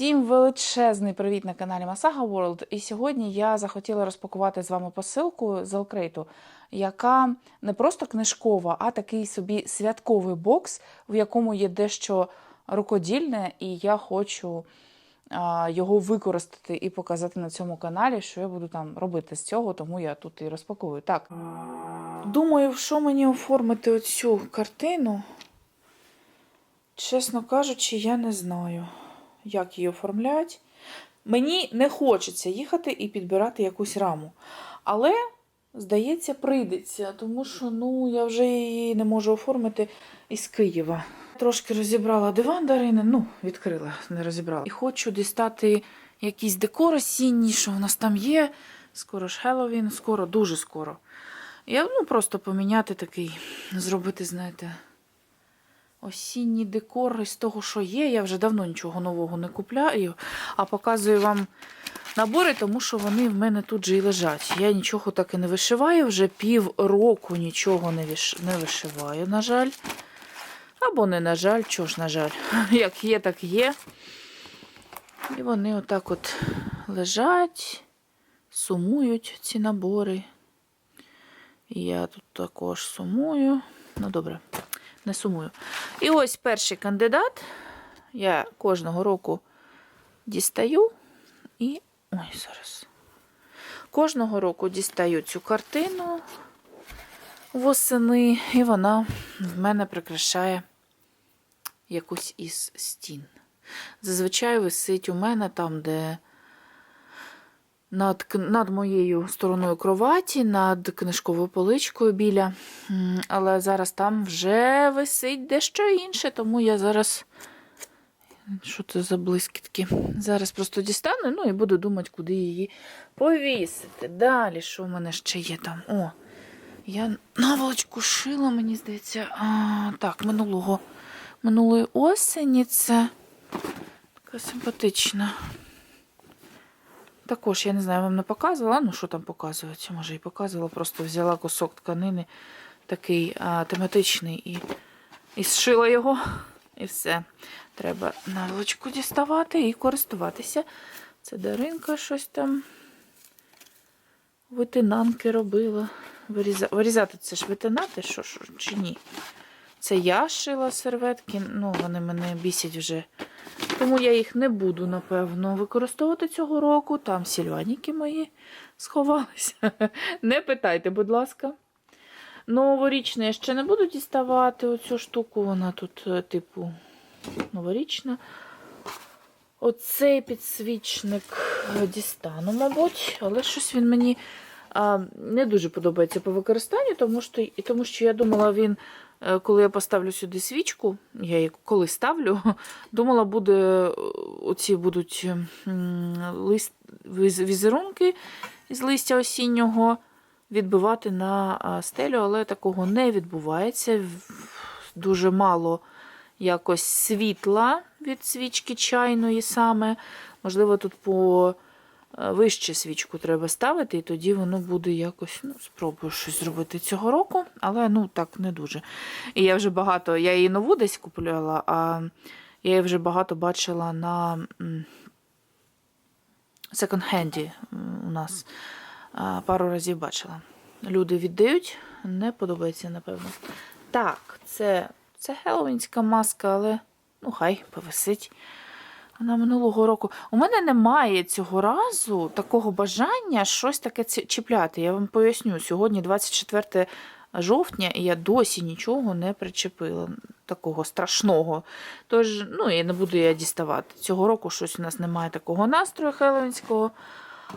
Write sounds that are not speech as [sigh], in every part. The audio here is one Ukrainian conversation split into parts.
Всім величезний привіт на каналі Masaga World. І сьогодні я захотіла розпакувати з вами посилку з Елкрейту, яка не просто книжкова, а такий собі святковий бокс, в якому є дещо рукодільне, і я хочу його використати і показати на цьому каналі, що я буду там робити з цього, тому я тут і розпакую. Так. Думаю, що мені оформити оцю картину. Чесно кажучи, я не знаю, як її оформляти. Мені не хочеться їхати і підбирати якусь раму. Але, здається, прийдеться, тому що ну, я вже її не можу оформити із Києва. Трошки розібрала диван Дарини, ну, відкрила, не розібрала. І хочу дістати якийсь декор осінній, що в нас там є. Скоро ж Хеллоуін, скоро, дуже скоро. Я ну, просто поміняти такий, зробити, знаєте, осінній декор із того, що є. Я вже давно нічого нового не купляю, а показую вам набори, тому що вони в мене тут же і лежать. Я нічого так і не вишиваю, вже пів року нічого не, виш... не вишиваю, на жаль. Або не на жаль, чого ж, на жаль. [laughs] Як є, так є. І вони отак от лежать, сумують ці набори. Я тут також сумую. Ну, добре, не сумую. І ось перший кандидат. Я кожного року дістаю і. Ой, зараз. Кожного року дістаю цю картину восени, і вона в мене прикрашає якусь із стін. Зазвичай висить у мене там, де над, над моєю стороною кроваті, над книжковою поличкою біля. Але зараз там вже висить дещо інше, тому я зараз. Що це за блискітки? Зараз просто дістану, ну і буду думати, куди її повісити. Далі, що в мене ще є там? О, я наволочку шила, мені здається. А, так, минулого, минулої осені це така симпатична. Також, я не знаю, вам не показувала. Ну, що там показується? Може, і показувала. Просто взяла кусок тканини такий а, тематичний і, і зшила його. І все. Треба наволочку діставати і користуватися. Це Даринка щось там. Витинанки робила. Виріза... Вирізати це ж витинати, що, що чи ні? Це я шила серветки, ну вони мене бісять вже. Тому я їх не буду, напевно, використовувати цього року. Там сільваніки мої сховалися. [laughs] Не питайте, будь ласка. Новорічне я ще не буду діставати оцю штуку, вона тут, е, типу, новорічна. Оцей підсвічник е, дістану, мабуть, але щось він мені а, не дуже подобається по використанню, тому що, тому що я думала, він, коли я поставлю сюди свічку, я її коли ставлю, [laughs] думала, буде е, оці будуть лист, візерунки з листя осіннього відбивати на стелю, але такого не відбувається. Дуже мало якось світла від свічки чайної саме. Можливо, тут по е, вище свічку треба ставити, і тоді воно буде якось. Ну, спробую щось зробити цього року, але ну так не дуже. І я вже багато, я її нову десь купувала, а я її вже багато бачила на секонд-хенді у нас. Пару разів бачила. Люди віддають, не подобається, напевно. Так, це, це хеллоуінська маска, але ну хай повисить. Вона минулого року. У мене немає цього разу такого бажання щось таке чіпляти. Я вам поясню, сьогодні 24 жовтня, і я досі нічого не причепила такого страшного. Тож, ну, і не буду я діставати. Цього року щось у нас немає такого настрою хеллоуінського.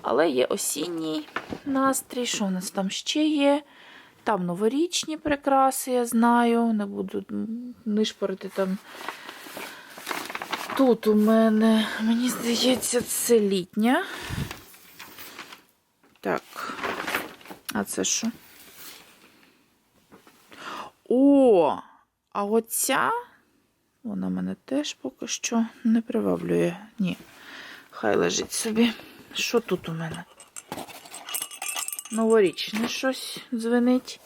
Але є осінній настрій, що у нас там ще є. Там новорічні прикраси, я знаю. Не буду нишпорити там. Тут у мене, мені здається, це літня. Так. А це що? О! А оця, вона мене теж поки що не приваблює. Ні. Хай лежить собі. Що тут у мене? Новорічне щось дзвенить.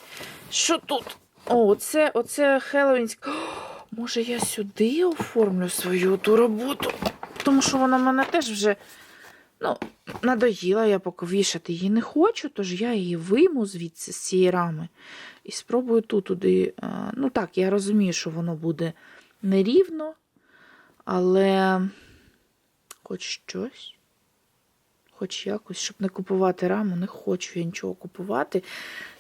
Що тут? О, оце, оце Хеллоуінське. [gasps] Може, я сюди оформлю свою ту роботу? тому що вона мене теж вже ну, надоїла, я поки вішати її не хочу, тож я її вийму звідси з цієї рами і спробую тут туди. е, Ну так, я розумію, що воно буде нерівно, але хоч щось. Хоч якось, щоб не купувати раму, не хочу я нічого купувати.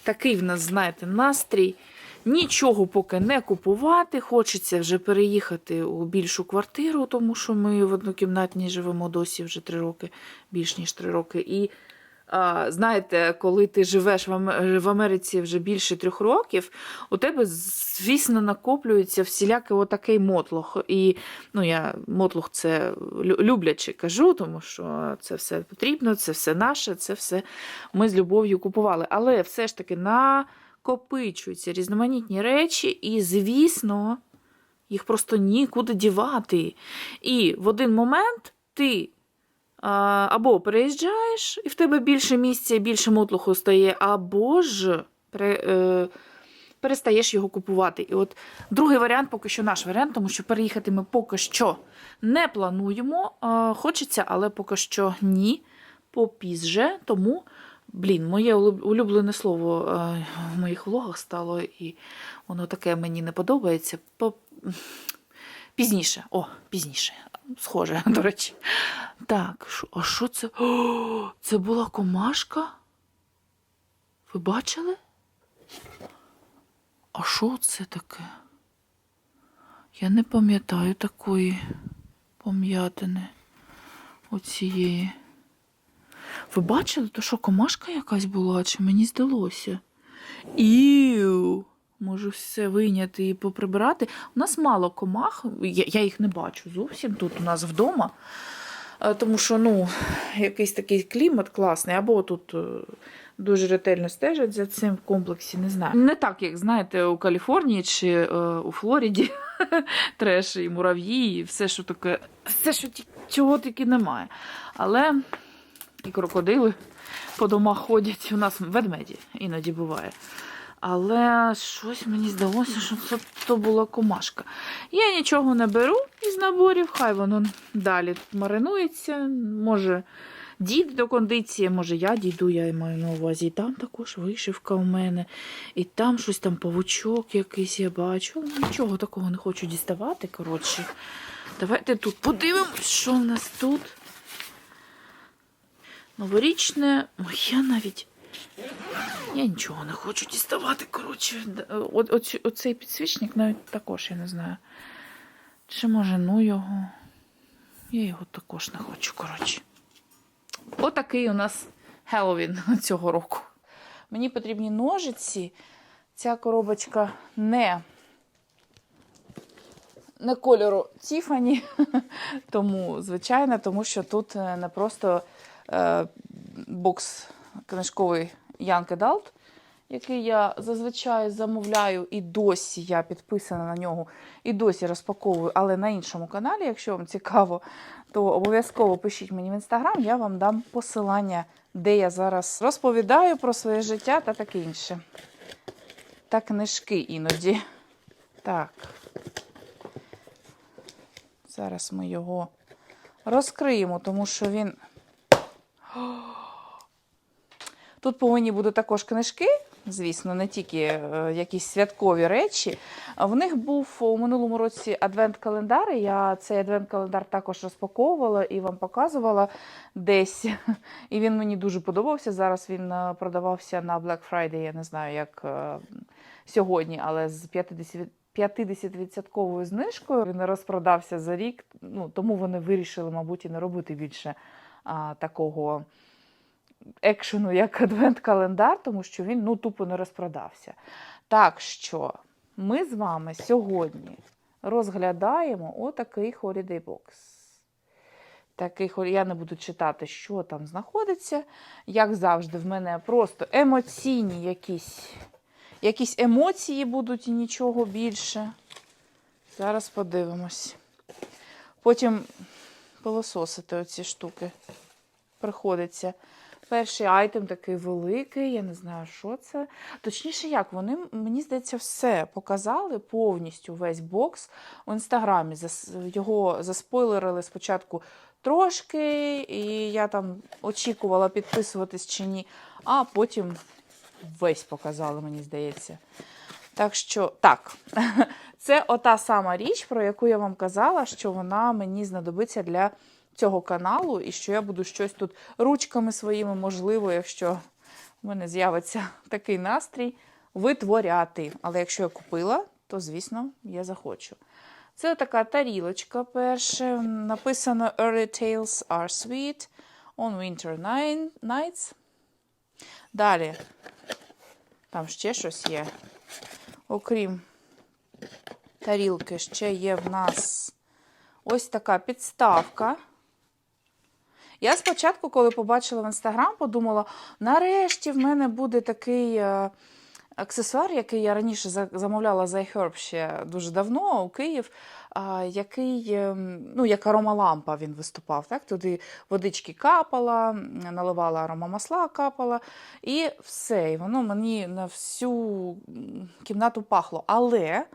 Такий в нас, знаєте, настрій. Нічого поки не купувати. Хочеться вже переїхати у більшу квартиру, тому що ми в однокімнатній живемо досі вже три роки, більш ніж три роки. І знаєте, коли ти живеш в Америці вже більше трьох років, у тебе, звісно, накоплюється всілякий отакий мотлох. І ну, я мотлох це лю- люблячи кажу, тому що це все потрібно, це все наше, це все ми з любов'ю купували. Але все ж таки накопичуються різноманітні речі, і, звісно, їх просто нікуди дівати. І в один момент ти або переїжджаєш, і в тебе більше місця, більше мотлуху стає, або ж е, перестаєш його купувати. І от другий варіант, поки що наш варіант, тому що переїхати ми поки що не плануємо. Хочеться, але поки що ні. Попізже, тому. Блін, моє улюблене слово е, в моїх влогах стало, і воно таке мені не подобається. Пізніше. О, пізніше. Схоже, [laughs] до речі. Так, а що це? О, це була комашка? Ви бачили? А що це таке? Я не пам'ятаю такої пом'ятини оцієї. Ви бачили, то що комашка якась була, чи мені здалося? Іу! Можу все вийняти і поприбирати. У нас мало комах, я, їх не бачу зовсім тут у нас вдома. Е, Тому що ну, якийсь такий клімат класний, або тут е, дуже ретельно стежать за цим в комплексі, не знаю. Не так, як знаєте, у Каліфорнії чи е, у Флориді [laughs] треш і мурав'ї, і все, що таке, все, що ті- тільки немає. Але і крокодили по домах ходять. У нас ведмеді іноді буває. Але щось мені здалося, що це то була комашка. Я нічого не беру із наборів, хай воно далі маринується. Може, дід до кондиції, може, я дійду, я маю на увазі. І там також вишивка у мене. І там щось там павучок якийсь я бачу. Нічого такого не хочу діставати. Коротше, давайте тут подивимось, що в нас тут. Новорічне. Ой, я навіть. Я нічого не хочу діставати. Коротше, оці- оцей підсвічник навіть також я не знаю. Чи може ну його. Я його також не хочу, коротше. Отакий у нас Хеллоуін [laughs] цього року. Мені потрібні ножиці. Ця коробочка не, не кольору Тіфані, [laughs] тому, звичайно, тому що тут е, не просто е, бокс книжковий Янки Далт, який я зазвичай замовляю, і досі я підписана на нього, і досі розпаковую, але на іншому каналі, якщо вам цікаво, то обов'язково пишіть мені в інстаграм, я вам дам посилання, де я зараз розповідаю про своє життя та таке інше. Та книжки іноді. Так. Зараз ми його розкриємо, тому що він. Тут повинні бути також книжки, звісно, не тільки е, якісь святкові речі. В них був у минулому році адвент-календар. Я цей адвент-календар також розпаковувала і вам показувала десь. [laughs] І він мені дуже подобався. Зараз він е, продавався на Black Friday, я не знаю, як е, сьогодні, але з 50 50% знижкою він розпродався за рік, ну, тому вони вирішили, мабуть, і не робити більше а, такого екшену, як адвент-календар, тому що він ну, тупо не розпродався. Так що ми з вами сьогодні розглядаємо отакий Holiday Box. Такий, я не буду читати, що там знаходиться. Як завжди, в мене просто емоційні якісь, якісь емоції будуть і нічого більше. Зараз подивимось. Потім пилососити оці штуки приходиться. Перший айтем такий великий, я не знаю, що це. Точніше, як вони, мені здається, все показали повністю весь бокс в інстаграмі. Його заспойлерили спочатку трошки, і я там очікувала підписуватись чи ні, а потім весь показали, мені здається. Так що, так, [laughs] це ота сама річ, про яку я вам казала, що вона мені знадобиться для цього каналу, і що я буду щось тут ручками своїми, можливо, якщо в мене з'явиться такий настрій, витворяти. Але якщо я купила, то, звісно, я захочу. Це така тарілочка перша. Написано Early Tales are sweet on winter nights. Далі. Там ще щось є. Окрім тарілки, ще є в нас ось така підставка. Я спочатку, коли побачила в інстаграм, подумала: нарешті в мене буде такий е, аксесуар, який я раніше замовляла за iHerb ще дуже давно у Київ, який, е, ну, як аромалампа він виступав. Так? Туди водички капала, наливала аромамасла, капала, і все. І воно мені на всю кімнату пахло. Але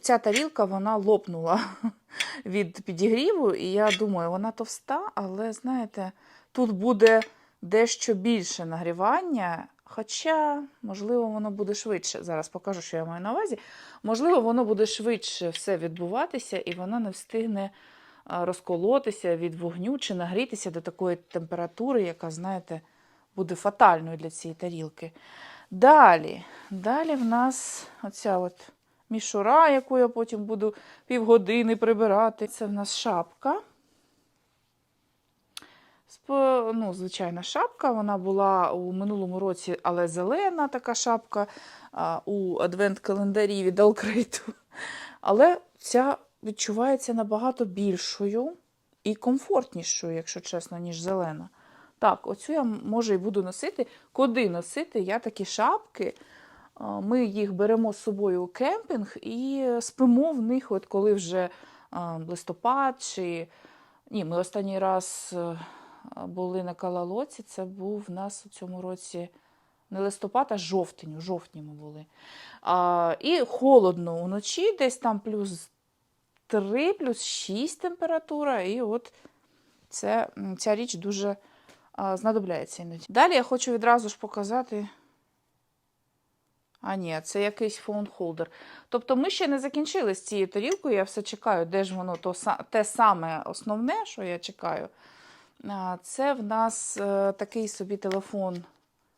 ця тарілка вона лопнула [laughs] від підігріву, і я думаю, вона товста, але знаєте, тут буде дещо більше нагрівання. Хоча, можливо, воно буде швидше. Зараз покажу, що я маю на увазі. Можливо, воно буде швидше все відбуватися, і воно не встигне розколотися від вогню чи нагрітися до такої температури, яка, знаєте, буде фатальною для цієї тарілки. Далі, далі в нас оця от мішура, яку я потім буду півгодини прибирати. Це в нас шапка. Ну, звичайна шапка. Вона була у минулому році, але зелена така шапка у адвент-календарі від Алкриту. Але ця відчувається набагато більшою і комфортнішою, якщо чесно, ніж зелена. Так, оцю я може і буду носити. Куди носити? Я такі шапки. Ми їх беремо з собою у кемпінг і спимо в них, от коли вже листопад чи. Ні, ми останній раз е, були на Калалоці. Це був в нас у цьому році не листопад, а жовтень. У жовтні ми були. І холодно уночі, десь там плюс 3, плюс 6 температура. І от це, ця річ дуже знадобляється іноді. Далі я хочу відразу ж показати. А ні, це якийсь фоун-холдер. Тобто ми ще не закінчили з цією тарілкою, я все чекаю, де ж воно то, те саме основне, що я чекаю. Це в нас е, такий собі телефон,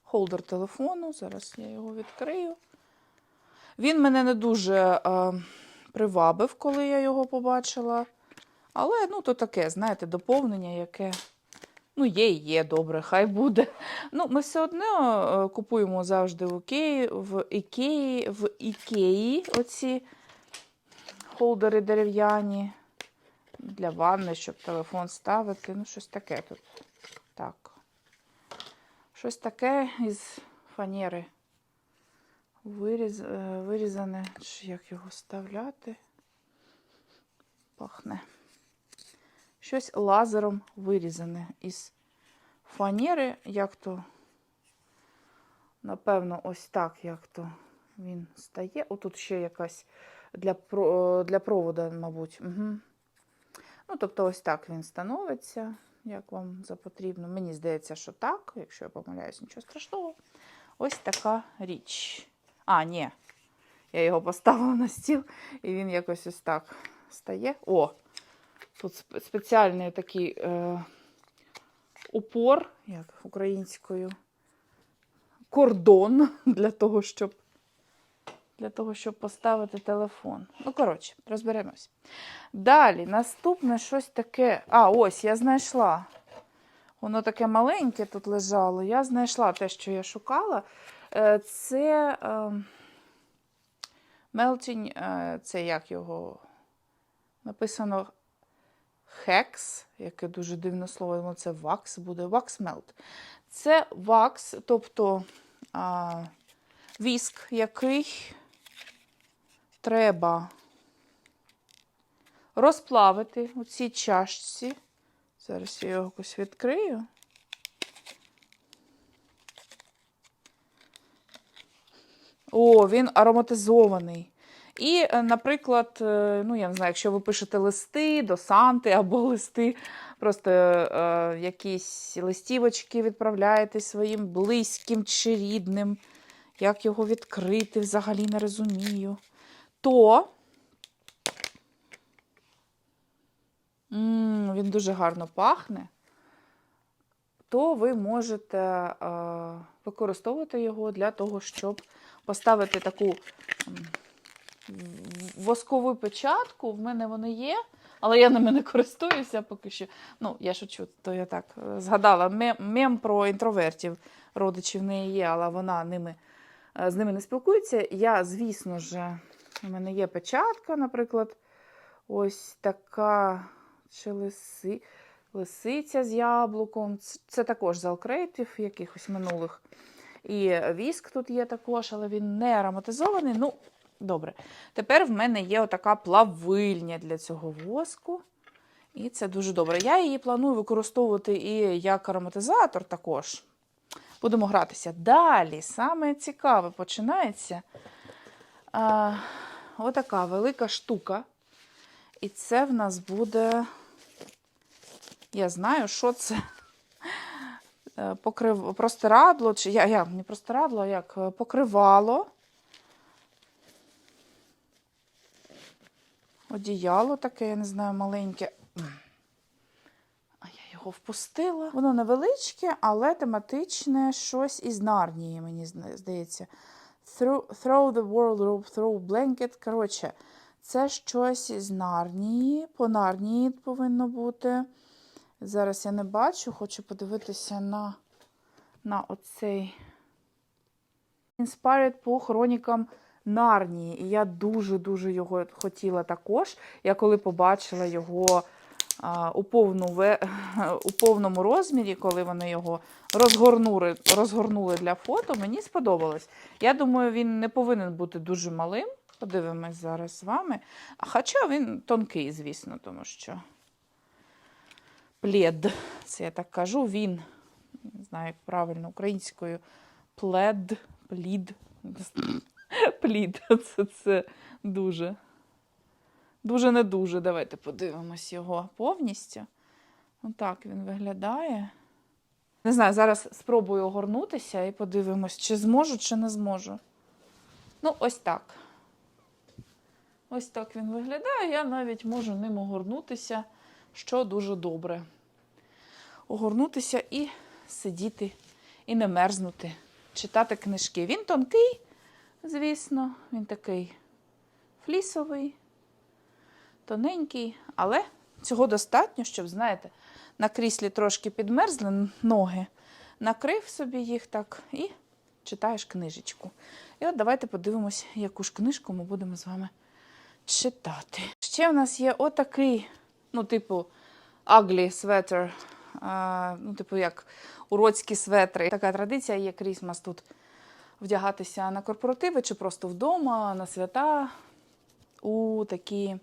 холдер телефону. Зараз я його відкрию. Він мене не дуже е, привабив, коли я його побачила. Але ну, то таке, знаєте, доповнення, яке ну, є і є, добре, хай буде. Ну, ми все одно е, купуємо завжди в Ікеї, в Ікеї, в Ікеї оці холдери дерев'яні для ванни, щоб телефон ставити. Ну, щось таке тут. Так. Щось таке із фанери. Виріз, е, вирізане. Як його вставляти? Пахне. Щось лазером вирізане із фанери, як то, напевно, ось так, як то він стає. Отут ще якась для, для провода, мабуть. Угу. Ну, тобто, ось так він становиться, як вам запотрібно. Мені здається, що так, якщо я помиляюсь, нічого страшного. Ось така річ. А, ні. Я його поставила на стіл, і він якось ось так стає. О! Тут спеціальний такий е, упор, як українською, кордон [laughs] для того, щоб для того, щоб поставити телефон. Ну, коротше, розберемось. Далі, наступне щось таке. А, ось я знайшла. Воно таке маленьке тут лежало. Я знайшла те, що я шукала. Е, Це е, е, це як його написано хекс, яке дуже дивне слово, це вакс буде, ваксмелт. Це вакс, тобто а, віск, який треба розплавити у цій чашці. Зараз я його якось відкрию. О, він ароматизований. І, е, наприклад, е, ну я не знаю, якщо ви пишете листи до Санти [laughs] або листи, просто е, якісь листівочки відправляєте своїм близьким чи рідним, як його відкрити, взагалі не розумію, то м, він дуже гарно пахне, то ви можете е, використовувати його для того, щоб поставити таку м, воскову печатку. В мене вони є, але я ними не користуюся поки що. Ну, я шучу, то я так е, згадала. Мем, про інтровертів родичів в є, але вона ними, е, з ними не спілкується. Я, звісно ж, у мене є печатка, наприклад, ось така чи лиси, лисиця з яблуком. Це також з алкрейтів якихось минулих. І віск тут є також, але він не ароматизований. Ну, добре. Тепер в мене є отака плавильня для цього воску. І це дуже добре. Я її планую використовувати і як ароматизатор також. Будемо гратися. Далі, саме цікаве починається а, отака велика штука. І це в нас буде. Я знаю, що це. Е, Покрив... Простирадло, чи я, я, не простирадло, а як е, покривало. Одіяло таке, я не знаю, маленьке. А я його впустила. Воно невеличке, але тематичне щось із Нарнії, мені здається. Throw, the world throw blanket. Коротше, це щось із Нарнії. По Нарнії повинно бути. Зараз я не бачу, хочу подивитися на, на оцей Inspired по хронікам Нарнії. І я дуже-дуже його хотіла також. Я коли побачила його а, у, повну, [laughs] у повному розмірі, коли вони його розгорнули, розгорнули для фото, мені сподобалось. Я думаю, він не повинен бути дуже малим. Подивимось зараз з вами. Хоча він тонкий, звісно, тому що плед, це я так кажу, він, не знаю, як правильно українською, плед, плід. [laughs] Плід, [laughs] це, це дуже. Дуже не дуже. Давайте подивимось його повністю. Отак він виглядає. Не знаю, зараз спробую огорнутися і подивимось, чи зможу, чи не зможу. Ну, ось так. Ось так він виглядає. Я навіть можу ним огорнутися, що дуже добре. Огорнутися і сидіти, і не мерзнути, читати книжки. Він тонкий, звісно, він такий флісовий, тоненький, але цього достатньо, щоб, знаєте, на кріслі трошки підмерзли ноги, накрив собі їх так і читаєш книжечку. І от давайте подивимось, яку ж книжку ми будемо з вами читати. Ще в нас є отакий, ну, типу, ugly sweater, а, ну, типу, як уродські светри. Така традиція є крісмас тут вдягатися на корпоративи чи просто вдома, на свята у такі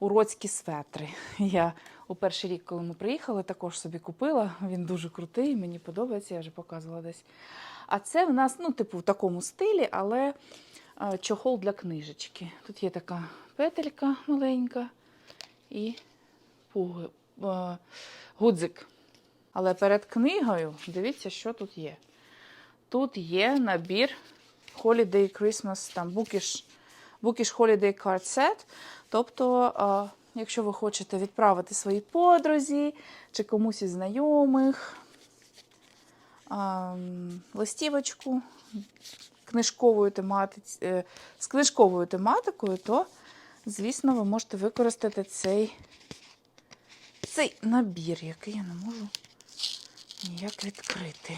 уродські светри. [laughs] Я у перший рік, коли ми приїхали, також собі купила. Він дуже крутий, мені подобається, я вже показувала десь. А це в нас, ну, типу, в такому стилі, але е, чохол для книжечки. Тут є така петелька маленька і пуги- е, гудзик. Але перед книгою дивіться, що тут є. Тут є набір Holiday Christmas, там Bookish, Bookish Holiday Card Set. Тобто, якщо ви хочете відправити своїй подрузі чи комусь із знайомих листівочку книжковою тематиці, е, з книжковою тематикою, то, звісно, ви можете використати цей, цей набір, який я не можу ніяк відкрити.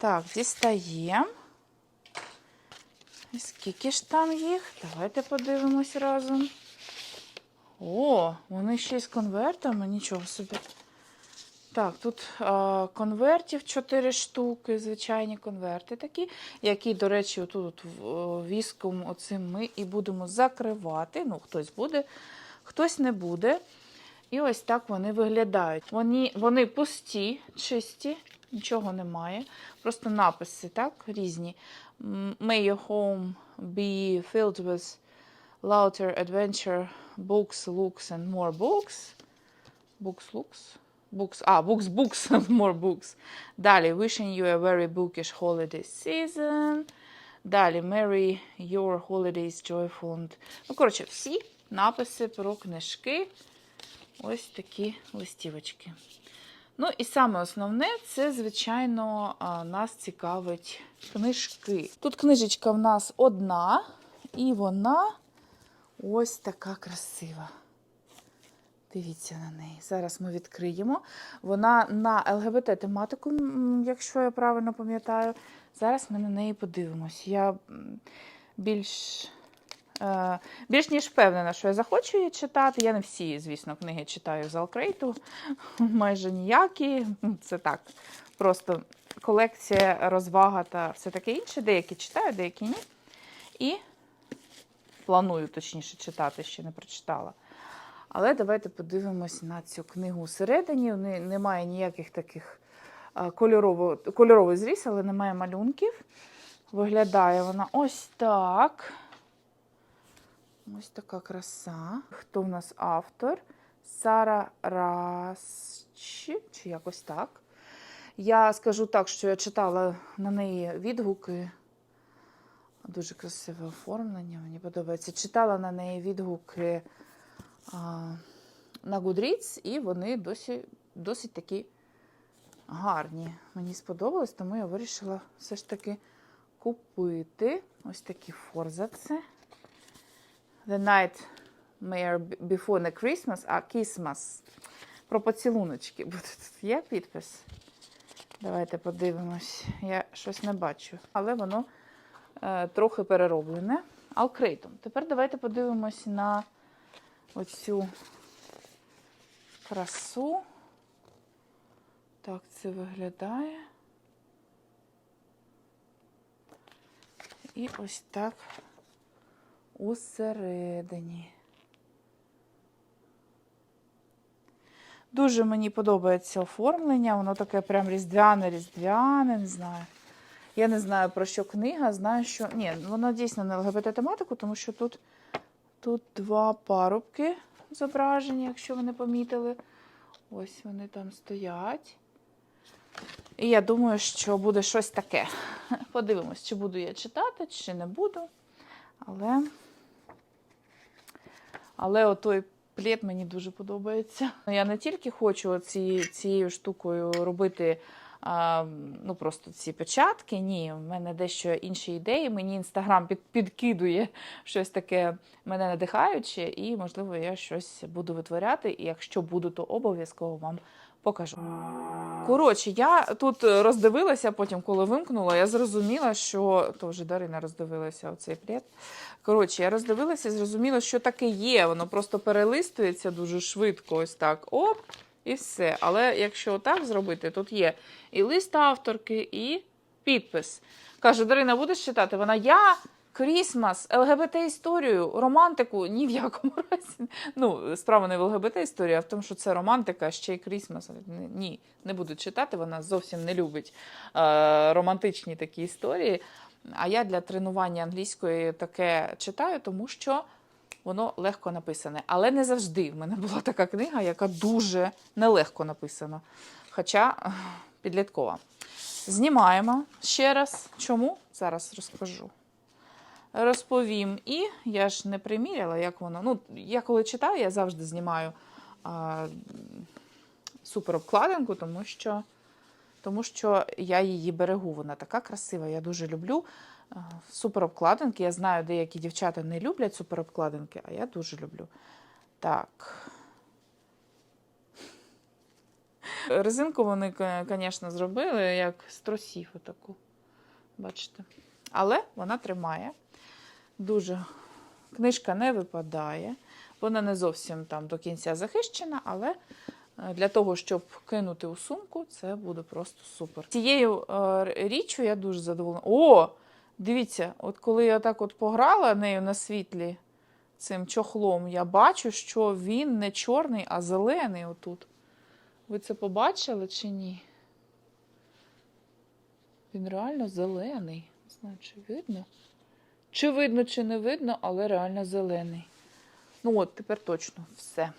Так, дістаємо. Скільки ж там їх? Давайте подивимось разом. О, вони ще з конвертами, нічого собі. Так, тут а, конвертів 4 штуки, звичайні конверти такі, які, до речі, отут от, віском оцим ми і будемо закривати. Ну, хтось буде, хтось не буде. І ось так вони виглядають. Вони, вони пусті, чисті, нічого немає. Просто написи, так, різні. May your home be filled with laughter, adventure, books, looks, and more books. Books, looks? Books, а, books, books, and more books. Далі, wishing you a very bookish holiday season. Далі, Merry your holidays joyful. Ну, коротше, всі написи про книжки. Ось такі листівочки. Ну і саме основне, це, звичайно, нас цікавить книжки. Тут книжечка в нас одна, і вона ось така красива. Дивіться на неї. Зараз ми відкриємо. Вона на ЛГБТ-тематику, якщо я правильно пам'ятаю. Зараз ми на неї подивимось. Я більш, більш ніж впевнена, що я захочу її читати. Я не всі, звісно, книги читаю з Алкрейту, [laughs] майже ніякі. Це так. Просто колекція, розвага та все таке інше. Деякі читаю, деякі ні. І планую точніше читати, ще не прочитала. Але давайте подивимось на цю книгу всередині. Немає ніяких таких а, кольорово, кольоровий зріз, але немає малюнків. Виглядає вона ось так. Ось така краса. Хто в нас автор? Сара Расчі, чи якось так. Я скажу так, що я читала на неї відгуки. Дуже красиве оформлення, мені подобається. Читала на неї відгуки а, на Goodreads, і вони досі, досить такі гарні. Мені сподобалось, тому я вирішила все ж таки купити ось такі форзаци. The Night Mayor Before the Christmas, а Christmas. Про поцілуночки буде тут. Є підпис? Давайте подивимось. Я щось не бачу, але воно е, трохи перероблене. Алкрейтом. Тепер давайте подивимось на оцю красу. Так це виглядає. І ось так усередині. Дуже мені подобається оформлення, воно таке прям різдвяне, різдвяне, не знаю. Я не знаю про що книга, знаю, що. Ні, воно дійсно не ЛГБТ-тематику, тому що тут, тут два парубки зображені, якщо ви не помітили. Ось вони там стоять. І я думаю, що буде щось таке. [laughs] Подивимось, чи буду я читати, чи не буду. Але, але отой плід мені дуже подобається. Я не тільки хочу ці, цією штукою робити а, ну, просто ці печатки. Ні, в мене дещо інші ідеї. Мені інстаграм під, підкидує щось таке мене надихаюче, і, можливо, я щось буду витворяти. І якщо буду, то обов'язково вам покажу. Коротше, я тут роздивилася, потім, коли вимкнула, я зрозуміла, що то вже Дарина роздивилася оцей плід. Коротше, я роздивилася і зрозуміла, що таке є. Воно просто перелистується дуже швидко, ось так. Оп, і все. Але якщо так зробити, тут є і лист авторки, і підпис. Каже, Дарина, будеш читати? Вона я. Крісмас, ЛГБТ історію, романтику ні в якому [laughs] разі. Ну, справа не в ЛГБТ історії, а в тому, що це романтика, ще й Крісмас. Ні, не буду читати, вона зовсім не любить е, романтичні такі історії. А я для тренування англійської таке читаю, тому що воно легко написане. Але не завжди. В мене була така книга, яка дуже нелегко написана. Хоча підліткова. Знімаємо ще раз. Чому? Зараз розкажу. Розповім. І я ж не приміряла, як воно. Ну, я коли читаю, я завжди знімаю а, суперобкладинку, тому що, тому що я її берегу. Вона така красива. Я дуже люблю суперобкладинки. Я знаю, деякі дівчата не люблять суперобкладинки, а я дуже люблю. Так. Резинку вони, звісно, зробили, як з тросів отаку. Бачите? Але вона тримає. Дуже книжка не випадає. Вона не зовсім там до кінця захищена, але е, для того, щоб кинути у сумку, це буде просто супер. Цією е, річчю я дуже задоволена. О! Дивіться, от коли я так от пограла нею на світлі цим чохлом, я бачу, що він не чорний, а зелений отут. Ви це побачили чи ні? Він реально зелений. Чи видно. Чи видно, чи не видно, але реально зелений. Ну от, тепер точно все.